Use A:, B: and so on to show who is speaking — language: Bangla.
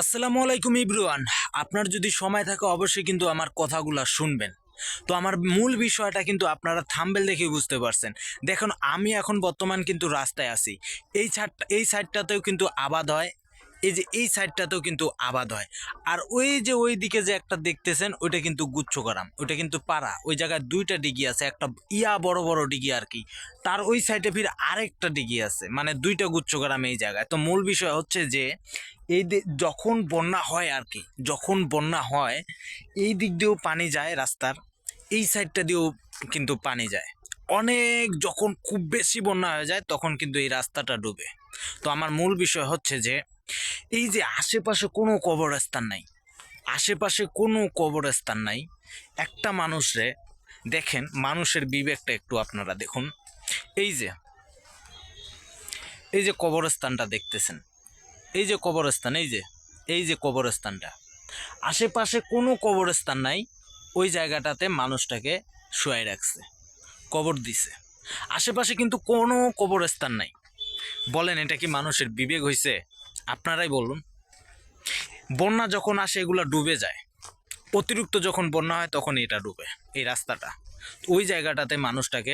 A: আসসালামু আলাইকুম ইব্রুয়ান। আপনার যদি সময় থাকে, অবশ্যই কিন্তু আমার কথাগুলো শুনবেন। তো আমার মূল বিষয়টা কিন্তু আপনারা থাম্বেল দেখে বুঝতে পারছেন। দেখুন, আমি এখন বর্তমান কিন্তু রাস্তায় আছি। এই ছাড়টা এই সাইডটাতেও কিন্তু আবাদ হয়, এই যে এই সাইডটাতেও কিন্তু আবাদ হয়। আর ওই যে ওই দিকে যে একটা দেখতেছেন, ওইটা কিন্তু গুচ্ছগ্রাম, ওইটা কিন্তু পাড়া। ওই জায়গায় দুইটা ডিগি আছে, একটা ইয়া বড় বড় ডিগি আর কি। তার ওই সাইডে ফির আরেকটা ডিগি আছে মানে দুইটা গুচ্ছগ্রাম এই জায়গায়। তো মূল বিষয় হচ্ছে যে এই যখন বন্যা হয় আর কি, যখন বন্যা হয়, এই দিক দিয়েও পানি যায় রাস্তার, এই সাইডটা দিয়েও কিন্তু পানি যায়। অনেক যখন খুব বেশি বন্যা হয়ে যায়, তখন কিন্তু এই রাস্তাটা ডুবে। তো আমার মূল বিষয় হচ্ছে যে, এই যে আশেপাশে কোনো কবরস্থান নাই, আশেপাশে কোনো কবরস্থান নাই, একটা মানুষরে দেখেন মানুষের বিবেকটা একটু আপনারা দেখুন। এই যে এই যে কবরস্থানটা দেখতেছেন এই যে কবরস্থান, এই যে এই যে কবরস্থানটা। আশেপাশে কোনো কবরস্থান নাই, ওই জায়গাটাতে মানুষটাকে শুয়াই রাখছে, কবর দিছে। আশেপাশে কিন্তু কোনো কবরস্থান নাই। বলেন, এটা কি মানুষের বিবেক হয়েছে আপনারাই বলুন। বন্যা যখন আসে, এগুলো ডুবে যায়। অতিরিক্ত যখন বন্যা হয়, তখন এটা ডুবে, এই রাস্তাটা। ওই জায়গাটাতে মানুষটাকে